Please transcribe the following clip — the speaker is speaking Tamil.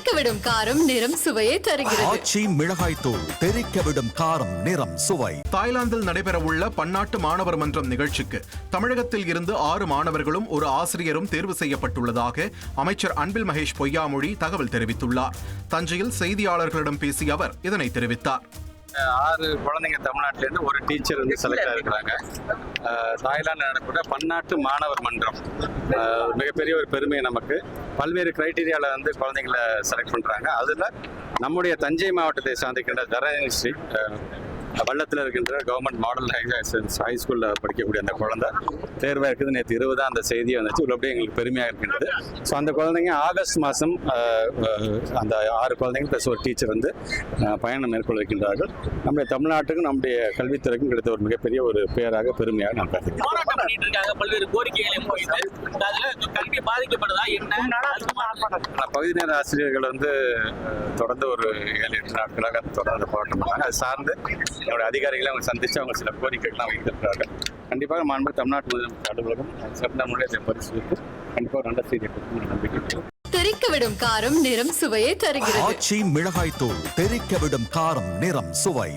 தெறிக்க விடும் காரம் நிறம் சுவையை தருகிறது. ஆச்சி மிளகாய் தூள் தெறிக்க விடும் காரம் நிறம் சுவை. தாய்லாந்தில் நடைபெறவுள்ள பன்னாட்டு மாணவர் மன்றம் நிகழ்ச்சிக்கு தமிழகத்தில் இருந்து ஆறு மாணவர்களும் ஒரு ஆசிரியரும் தேர்வு செய்யப்பட்டுள்ளதாக அமைச்சர் அன்பில் மகேஷ் பொய்யாமொழி தகவல் தெரிவித்துள்ளார். தஞ்சையில் செய்தியாளர்களிடம் பேசிய அவர் இதனை தெரிவித்தார். ஆறு குழந்தைங்க தமிழ்நாட்டிலேருந்து ஒரு டீச்சர் வந்து செலக்ட் ஆகிருக்கிறாங்க தாய்லாந்து நடக்கூடிய பன்னாட்டு மாணவர் மன்றம் மிகப்பெரிய ஒரு பெருமை நமக்கு. பல்வேறு கிரைட்டீரியாவில் வந்து குழந்தைங்களை செலக்ட் பண்ணுறாங்க அதில் நம்முடைய தஞ்சை மாவட்டத்தை சார்ந்திருக்கின்ற தரணி ஸ்ரீ வள்ளத்தில் இருக்கின்ற கவர்மெண்ட் மாடல் ஹை ஸ்கூலில் படிக்கக்கூடிய அந்த குழந்தை தேர்வாக இருக்குது. நேற்று இருபது அந்த செய்தியை வந்துச்சு. உள்ளபடியே எங்களுக்கு பெருமையாக இருக்கின்றது. ஸோ அந்த குழந்தைங்க ஆகஸ்ட் மாதம் அந்த ஆறு குழந்தைங்க ப்ளஸ் ஒரு டீச்சர் வந்து பயணம் மேற்கொள்ள இருக்கின்றார்கள் நம்முடைய தமிழ்நாட்டுக்கும் நம்முடைய கல்வித்துறைக்கும் கிடைத்த ஒரு மிகப்பெரிய ஒரு பேராக பெருமையாக நான் கருதுகிறேன் பல்வேறு கோரிக்கைகளை பகுதி நேர ஆசிரியர்கள் வந்து தொடர்ந்து ஒரு ஏழு எட்டு நாட்களாக தொடர்ந்து போராட்டம் பண்ணாங்க. அது சார்ந்து என்னுடைய அதிகாரிகளை அவங்க சந்தித்து அவங்க சில கோரிக்கைகள்லாம் வைத்திருக்கிறார்கள். கண்டிப்பாக மாண்பு தமிழ்நாட்டு முதலமைச்சர் அலுவலகம் சிறந்த முறையில் பரிசீலித்து கண்டிப்பாக நல்ல செய்தியை கொடுக்கும் நம்பிக்கை இருக்கிறது. தெறிக்க விடும் காரம் நிறம் சுவையை தருகிறது. ஆச்சி மிளகாய் தூள் தெறிக்க விடும் காரம் நிறம் சுவை.